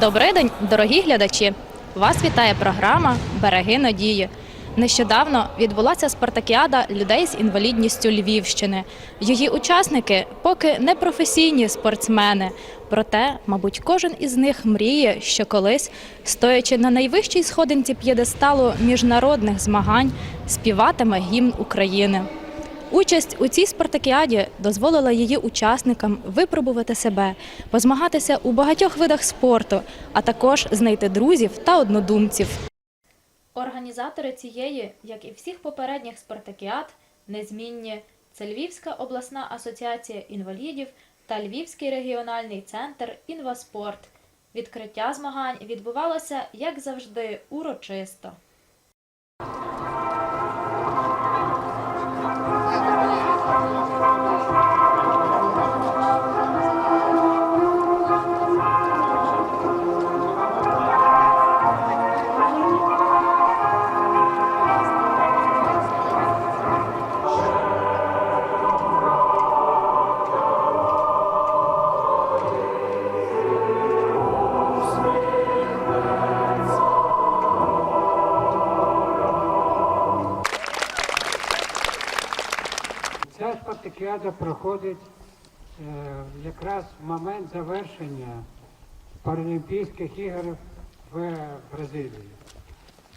Добрий день, дорогі глядачі! Вас вітає програма Береги надії. Нещодавно відбулася спартакіада людей з інвалідністю Львівщини. Її учасники поки не професійні спортсмени. Проте, мабуть, кожен із них мріє, що колись, стоячи на найвищій сходинці п'єдесталу міжнародних змагань, співатиме гімн України. Участь у цій спартакіаді дозволила її учасникам випробувати себе, позмагатися у багатьох видах спорту, а також знайти друзів та однодумців. Організатори цієї, як і всіх попередніх спартакіад, незмінні це Львівська обласна асоціація інвалідів та Львівський регіональний центр Інваспорт. Відкриття змагань відбувалося, як завжди, урочисто. Спартакіада проходить е, якраз в момент завершення Паралімпійських ігор в Бразилії.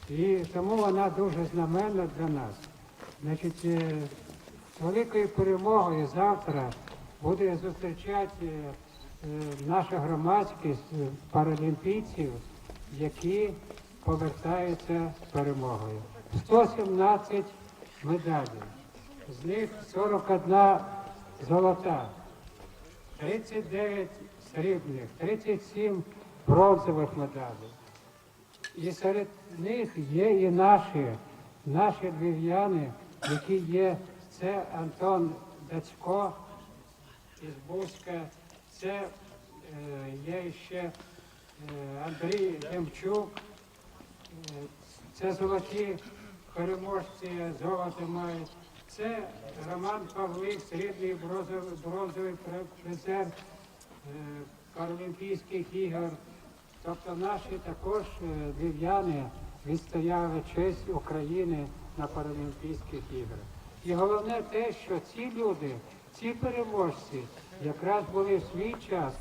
І тому вона дуже знаменна для нас. Значить, е, з великою перемогою завтра буде зустрічати е, наша громадськість паралімпійців, які повертаються з перемогою. 117 медалей. З них 41 золота, 39 срібних, 37 бронзових медалей. І серед них є і наші, наші львів'яни, які є. Це Антон Дацько із Бузька, це е, є ще е, Андрій Демчук, е, це золоті переможці золота мають. Це Роман Павлик, срібний бронзовий, призер е, Паралімпійських ігор. Тобто наші також е, львів'яни відстояли честь України на Паралімпійських іграх. І головне те, що ці люди, ці переможці, якраз були в свій час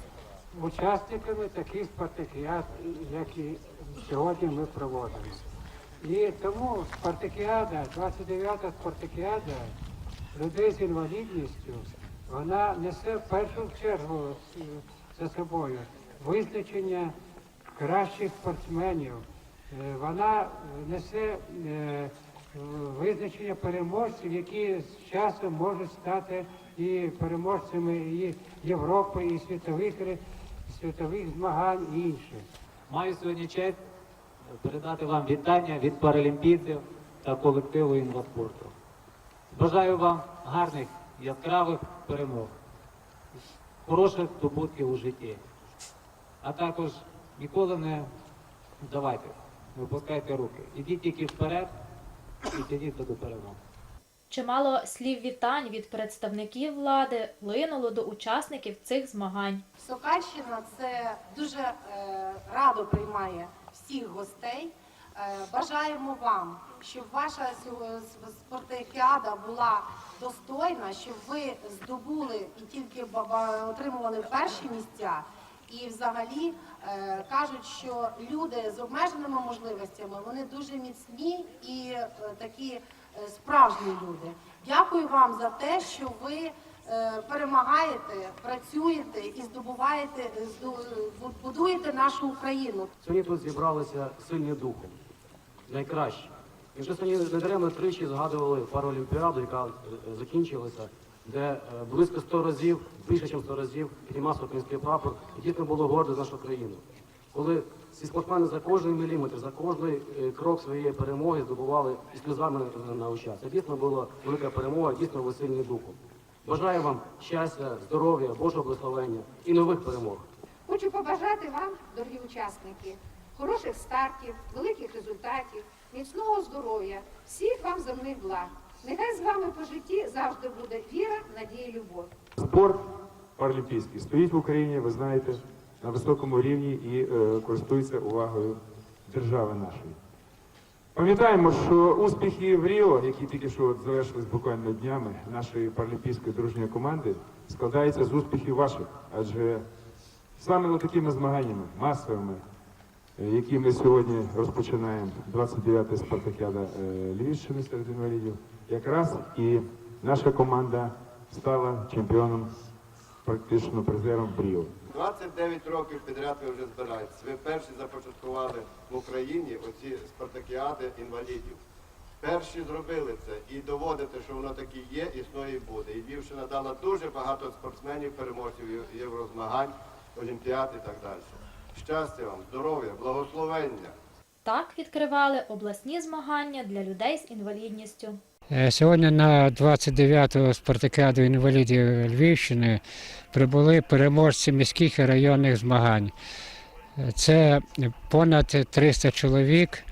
учасниками таких спартакіад, як і сьогодні ми проводимо. І тому спартакіада, 29-та спартакіада людей з інвалідністю, вона несе в першу чергу за собою визначення кращих спортсменів. Е, Вона несе е, визначення переможців, які з часом можуть стати і переможцями і Європи, і світових, світових змагань і інших. Маю сьогодні честь передати вам вітання від паралімпійців та колективу інваспорту. Бажаю вам гарних, яскравих перемог, хороших здобутків у житті. А також ніколи не здавайтесь, не випускайте руки. Ідіть тільки вперед і тягніться до перемоги. Чимало слів вітань від представників влади линуло до учасників цих змагань. Сокальщина це дуже е, радо приймає всіх гостей. Е, бажаємо вам, щоб ваша спартакіада була достойна, щоб ви здобули і тільки отримували перші місця. І взагалі е, кажуть, що люди з обмеженими можливостями вони дуже міцні і е, такі справжні люди. Дякую вам за те, що ви перемагаєте, працюєте і здобуваєте, е, будуєте нашу Україну. Сьогодні тут зібралися сильні духом, найкращі. І вже сьогодні не даремно тричі згадували паралімпіаду, яка е, закінчилася, де е, близько 100 разів, більше ніж 100 разів піднімався український прапор, і дійсно було гордо за нашу країну. Коли ці спортсмени за кожний міліметр, за кожний е, крок своєї перемоги здобували і сльозами е, на очах. Це дійсно була велика перемога, дійсно ви сильні духом. Бажаю вам щастя, здоров'я, Божого благословення і нових перемог. Хочу побажати вам, дорогі учасники, хороших стартів, великих результатів, міцного здоров'я, всіх вам земних благ. Нехай з вами по житті завжди буде віра, надія, любов. Спорт паралімпійський стоїть в Україні, ви знаєте, на високому рівні і е, користуються увагою держави нашої. Пам'ятаємо, що успіхи в Ріо, які тільки що от завершились буквально днями нашої паралімпійської дружньої команди, складаються з успіхів ваших. Адже саме такими змаганнями, масовими, е, які ми сьогодні розпочинаємо, 29-та спартакіада е, Львівщини серед інвалідів, якраз і наша команда стала чемпіоном, практично призером в Ріо. 29 років підряд ви вже збираєтесь. Ви перші започаткували в Україні оці спартакіади інвалідів. Перші зробили це і доводите, що воно таки є, існує і буде. І Львівщина дала дуже багато спортсменів, переможців єврозмагань, олімпіад і так далі. Щастя вам, здоров'я, благословення. Так відкривали обласні змагання для людей з інвалідністю. Е, Сьогодні на 29-ту спартакіаду інвалідів Львівщини прибули переможці міських і районних змагань. Це понад 300 чоловік,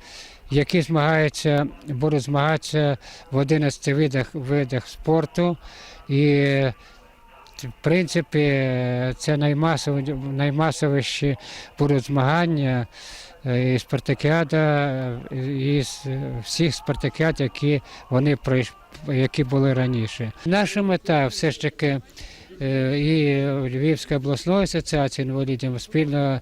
які змагаються, будуть змагатися в 11 видах, видах спорту. І в принципі це наймасові, наймасовіші будуть змагання е, і спартакіада і із е, всіх спартакіад, які вони пройшли, які були раніше. Наша мета все ж таки е, і Львівська обласної асоціації інвалідів спільно е,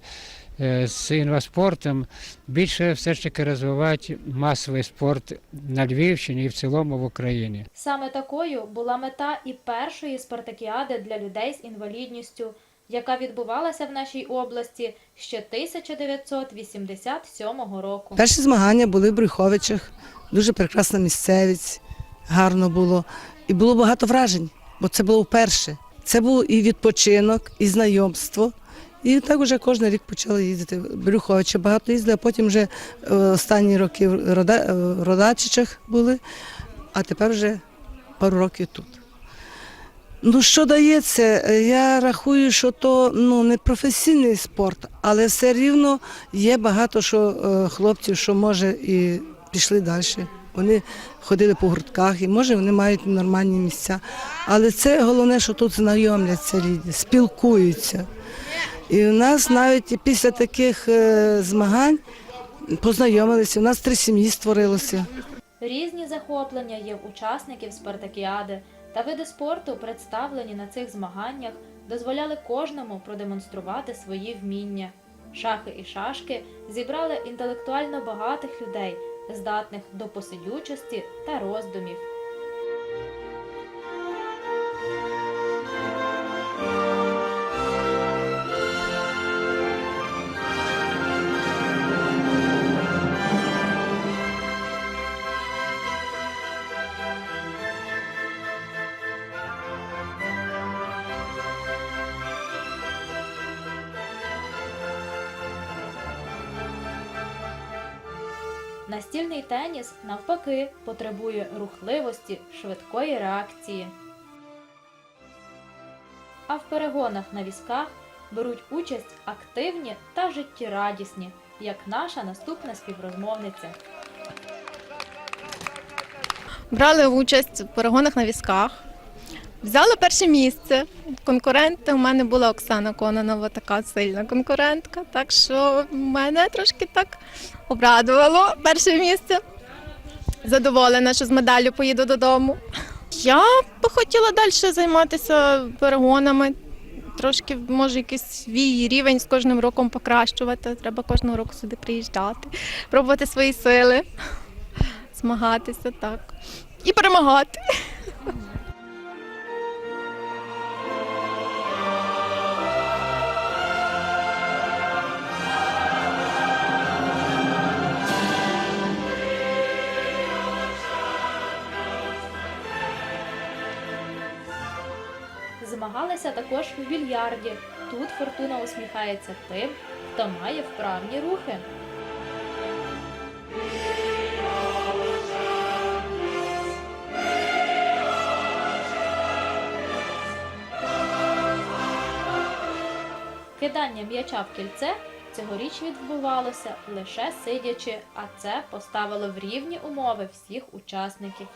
з інваспортом більше все ж таки розвивати масовий спорт на Львівщині і в цілому в Україні. Саме такою була мета і першої спартакіади для людей з інвалідністю, яка відбувалася в нашій області ще 1987 року. Перші змагання були в Брюховичах, дуже прекрасна місцевість, гарно було. І було багато вражень, бо це було вперше. Це був і відпочинок, і знайомство. І так вже кожен рік почали їздити. В Брюховичі багато їздили, а потім вже е, останні роки е, в Родачичах були, а тепер вже пару років тут. Ну, що дається, я рахую, що то ну, не професійний спорт, але все рівно є багато що е, хлопців, що може і пішли далі. Вони ходили по гуртках і може вони мають нормальні місця. Але це головне, що тут знайомляться люди, спілкуються. І в нас навіть після таких е, змагань познайомилися. У нас три сім'ї створилося. Різні захоплення є в учасників спартакіади, та види спорту, представлені на цих змаганнях, дозволяли кожному продемонструвати свої вміння. Шахи і шашки зібрали інтелектуально багатих людей, здатних до посидючості та роздумів. Теніс, навпаки, потребує рухливості, швидкої реакції. А в перегонах на візках беруть участь активні та життєрадісні, як наша наступна співрозмовниця. Брали участь в перегонах на візках. Взяли перше місце. Конкурент у мене була Оксана Кононова, така сильна конкурентка. Так що мене трошки так обрадувало перше місце. Задоволена, що з медаллю поїду додому. Я б хотіла далі займатися перегонами. Трошки може якийсь свій рівень з кожним роком покращувати. Треба кожного року сюди приїжджати, пробувати свої сили, змагатися так. І перемагати. Змагалися також в більярді. Тут фортуна усміхається тим, хто має вправні рухи. Кидання м'яча в кільце цьогоріч відбувалося лише сидячи, а це поставило в рівні умови всіх учасників.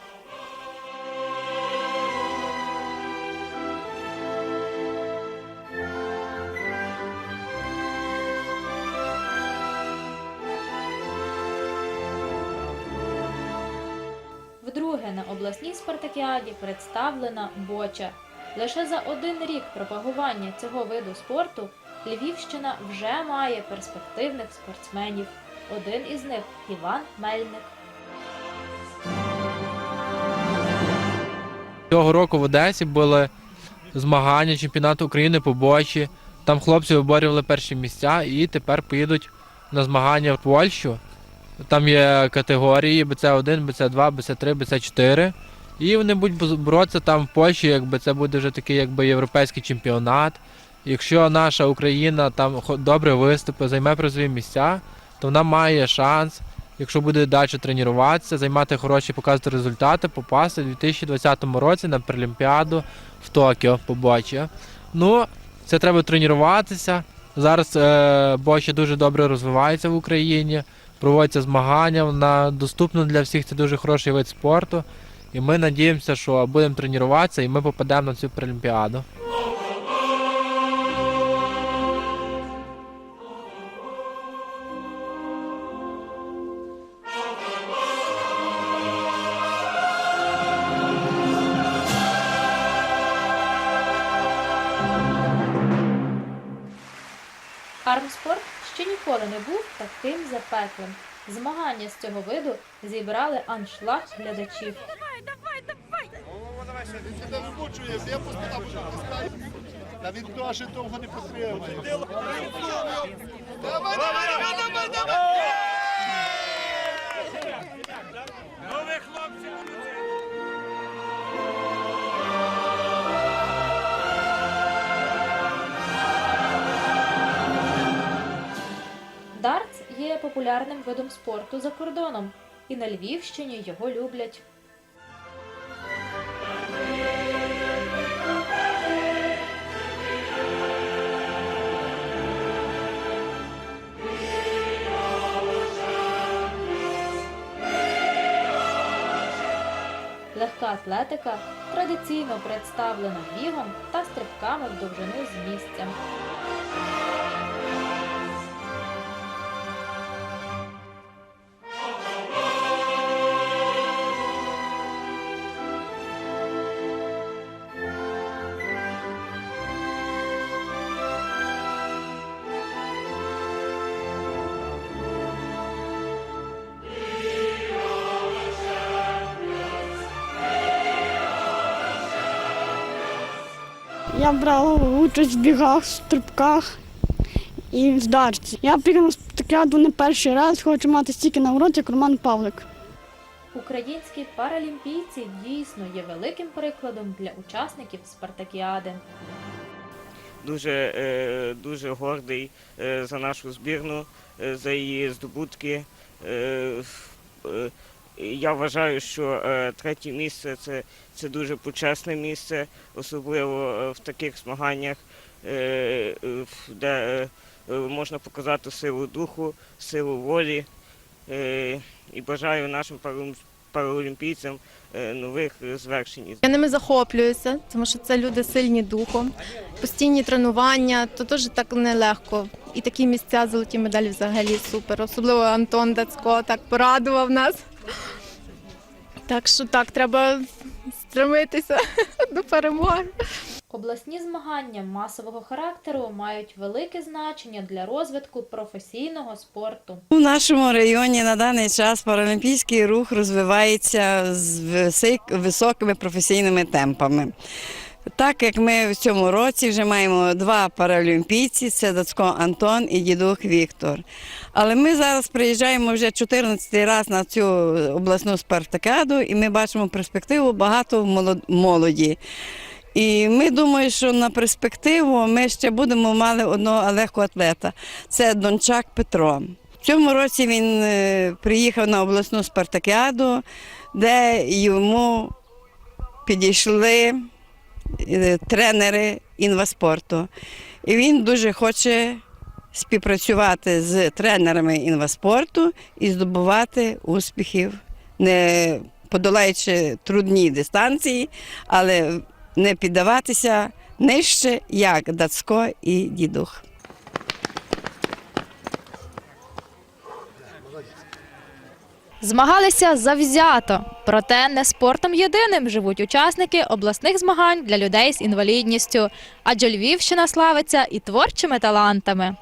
Вдруге на обласній спартакіаді представлена боча. Лише за один рік пропагування цього виду спорту Львівщина вже має перспективних спортсменів. Один із них Іван Мельник. Цього року в Одесі були змагання чемпіонату України по бочі. Там хлопці виборювали перші місця і тепер поїдуть на змагання в Польщу. Там є категорії БЦ1, БЦ2, БЦ3, БЦ4. І вони будуть боротися там в Польщі, якби це буде вже такий якби європейський чемпіонат. Якщо наша Україна там добре виступить, займе призові місця, то вона має шанс, якщо буде далі тренуватися, займати хороші показувати результати, попасти у 2020 році на Паралімпіаду в Токіо по бочі. Ну, це треба тренуватися. Зараз е, бочі дуже добре розвивається в Україні, проводяться змагання, вона доступна для всіх, це дуже хороший вид спорту. І ми надіємося, що будемо тренуватися і ми попадемо на цю Паралімпіаду. Армспорт ще ніколи не був таким запеклим. Змагання з цього виду зібрали аншлаг глядачів. Давай, давай, давай! О, давай, вибучуємося, я поспішав, Та він теж довго не потримає. давай, є популярним видом спорту за кордоном, і на Львівщині його люблять. Легка атлетика традиційно представлена бігом та стрибками в довжину з місця. Я брала участь в бігах, стрибках і в дарці. Я приїхав на спартакіаду не перший раз, хочу мати стільки нагород, як Роман Павлик. Українські паралімпійці дійсно є великим прикладом для учасників спартакіади. дуже, е, дуже гордий е, за нашу збірну, е, за її здобутки. Я вважаю, що е, третє місце це, це дуже почесне місце, особливо е, в таких змаганнях, е, де можна показати силу духу, силу волі. І бажаю нашим паралім- паралімпійцям нових звершень. Я ними захоплююся, тому що це люди сильні духом, постійні тренування, то теж так нелегко. І такі місця, золоті медалі взагалі супер. Особливо Антон Дацько так порадував нас. Так що так, треба стремитися до перемоги. Обласні змагання масового характеру мають велике значення для розвитку професійного спорту. У нашому районі на даний час паралімпійський рух розвивається з високими професійними темпами. Так як ми в цьому році вже маємо два паралімпійці, це Дацько Антон і дідух Віктор. Але ми зараз приїжджаємо вже 14-й раз на цю обласну спартакіаду, і ми бачимо перспективу багато молоді. І ми думаємо, що на перспективу ми ще будемо мали одного легкоатлета. Це Дончак Петро. В цьому році він е, приїхав на обласну спартакіаду, де йому підійшли тренери інваспорту. І він дуже хоче співпрацювати з тренерами інваспорту і здобувати успіхів, не подолаючи трудні дистанції, але не піддаватися нижче, як Дацько і дідух. Змагалися завзято, проте не спортом єдиним живуть учасники обласних змагань для людей з інвалідністю, адже Львівщина славиться і творчими талантами.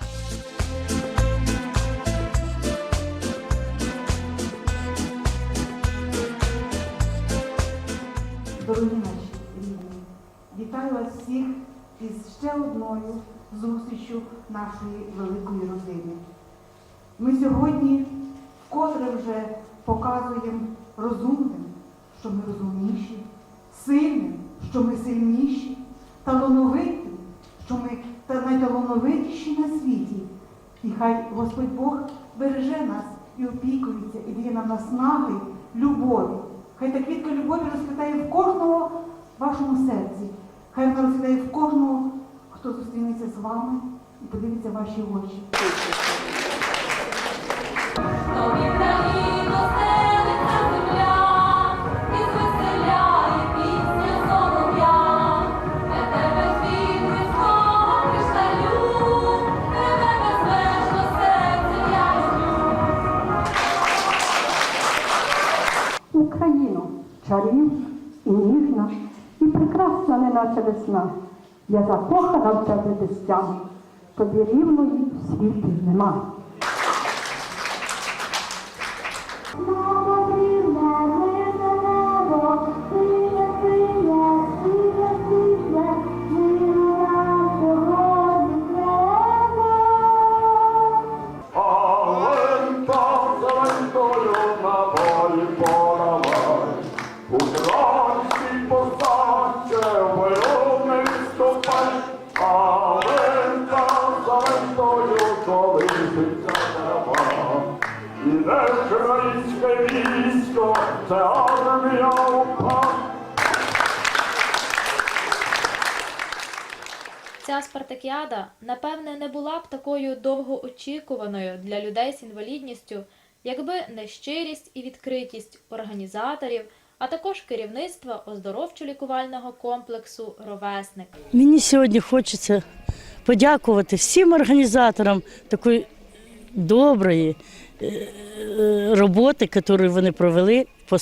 Дорогі наші рідні, вітаю вас всіх із ще одною зустрічю нашої великої родини. Ми сьогодні вкотре вже показуємо розумним, що ми розумніші, сильним, що ми сильніші, талановитим, що ми та найталановитіші на світі. І хай Господь Бог береже нас і опікується, і дає нам наснаги, любові. Хай та квітка любові розквітає в кожного вашому серці. Хай вона розквітає в кожного, хто зустрінеться з вами і подивиться ваші очі. Україно, чарівна і ніжна, і прекрасна, неначе весна. Я закохана в тебе безтями, тобі рівної в світі нема. Ця спартакіада, напевне, не була б такою довгоочікуваною для людей з інвалідністю, якби не щирість і відкритість організаторів, а також керівництва оздоровчо-лікувального комплексу Ровесник. Мені сьогодні хочеться подякувати всім організаторам такої доброї е, е, роботи, яку вони провели по,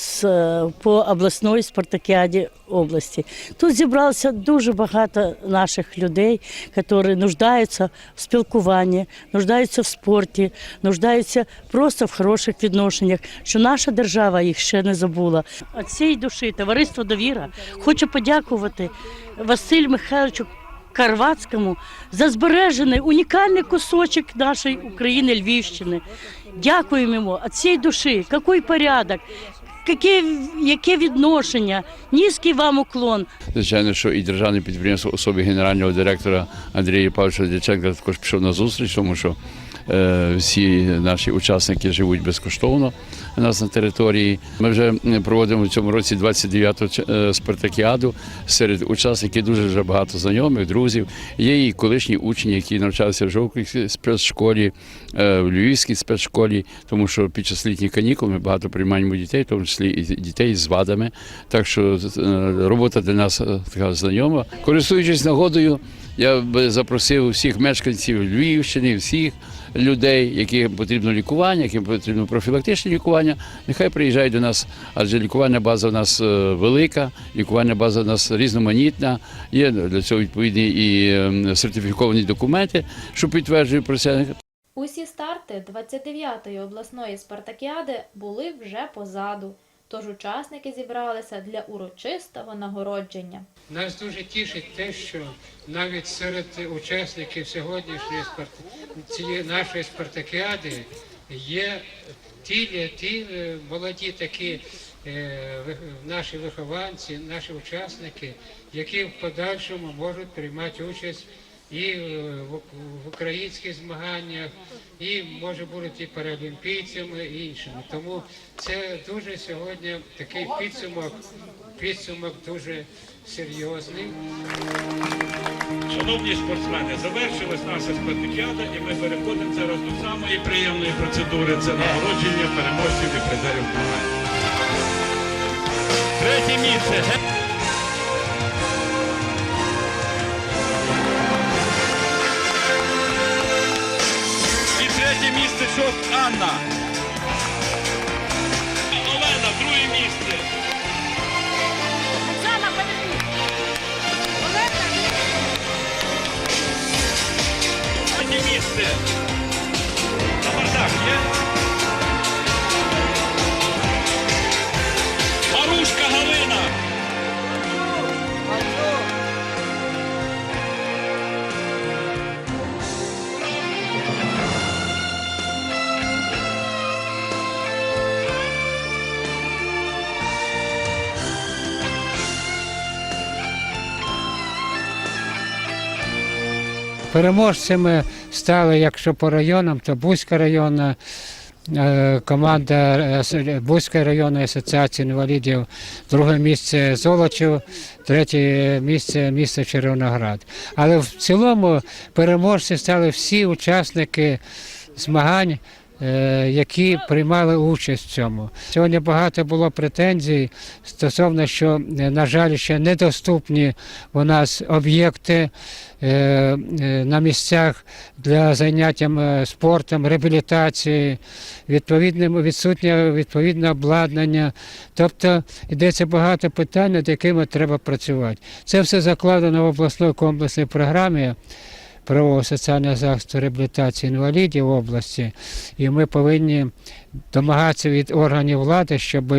по обласної спартакіаді області. Тут зібралося дуже багато наших людей, які нуждаються в спілкуванні, нуждаються в спорті, нуждаються просто в хороших відношеннях, що наша держава їх ще не забула. Від цієї душі товариство Довіра хоче подякувати Василю Михайловичу Карвацькому за збережений унікальний кусочок нашої України Львівщини. Дякуємо йому від цієї душі. Який порядок, яке, яке відношення, низький вам уклон. Звичайно, що і державне підприємство особі генерального директора Андрія Павловича Дяченка також пішов на зустріч, тому що всі наші учасники живуть безкоштовно у нас на території. Ми вже проводимо в цьому році 29-ту ч- е, спартакіаду. Серед учасників дуже вже багато знайомих, друзів. Є і колишні учні, які навчалися в Жовківській спецшколі, е, в Львівській спецшколі, тому що під час літніх канікул ми багато приймаємо дітей, в тому числі і дітей з вадами. Так що е, робота для нас е, така знайома. Користуючись нагодою, я би запросив всіх мешканців Львівщини, всіх людей, яким потрібно лікування, яким потрібно профілактичне лікування. Нехай приїжджають до нас, адже лікувальна база у нас е, велика, лікувальна база у нас різноманітна. Є для цього відповідні і е, сертифіковані документи, що підтверджують про це. Усі старти 29-ї обласної спартакіади були вже позаду, тож учасники зібралися для урочистого нагородження. Нас дуже тішить те, що навіть серед учасників сьогоднішньої спарт- цієї нашої спартакіади є ті, ті е, молоді такі е, наші вихованці, наші учасники, які в подальшому можуть приймати участь і е, в, українських змаганнях, і може будуть і паралімпійцями, і іншими. Тому це дуже сьогодні такий підсумок, підсумок дуже серйозний. Шановні спортсмени, завершилась наша спартакіада і ми переходимо зараз до самої приємної процедури. Це нагородження переможців і призерів. Третє місце. Павлюк Анна. Олена, друге місце. Оксана, переміг. Олена, третє місце. На бардак, є? Переможцями стали, якщо по районам, то Бузька районна е, команда е, Бузької районної асоціації інвалідів, друге місце Золочів, третє місце місто Червоноград. Але в цілому переможці стали всі учасники змагань. Е, Які приймали участь в цьому. Сьогодні багато було претензій стосовно, що, е, на жаль, ще недоступні у нас об'єкти е, на місцях для заняття спортом, реабілітації, відповідним відсутнє відповідне обладнання. Тобто йдеться багато питань, над якими треба працювати. Це все закладено в обласній комплексній програмі. Правового соціального захисту реабілітації інвалідів області, і ми повинні домагатися від органів влади, щоб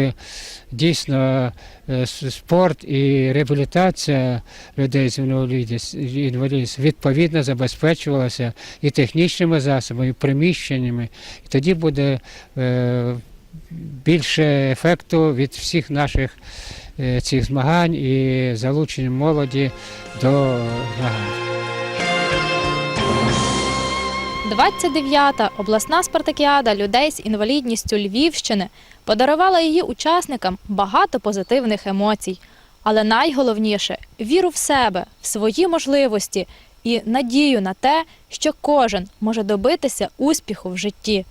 дійсно е, спорт і реабілітація людей з інвалідністю відповідно забезпечувалася і технічними засобами, і приміщеннями. І тоді буде е, більше ефекту від всіх наших е, цих змагань і залучення молоді до змагань. 29-та обласна спартакіада людей з інвалідністю Львівщини подарувала її учасникам багато позитивних емоцій. Але найголовніше віру в себе, в свої можливості і надію на те, що кожен може добитися успіху в житті.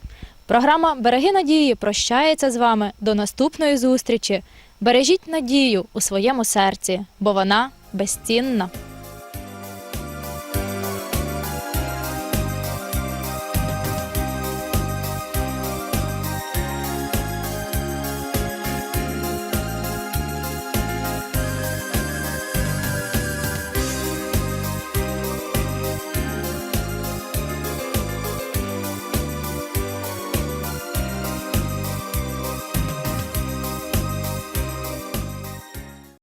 Програма Береги надії прощається з вами до наступної зустрічі. Бережіть надію у своєму серці, бо вона безцінна.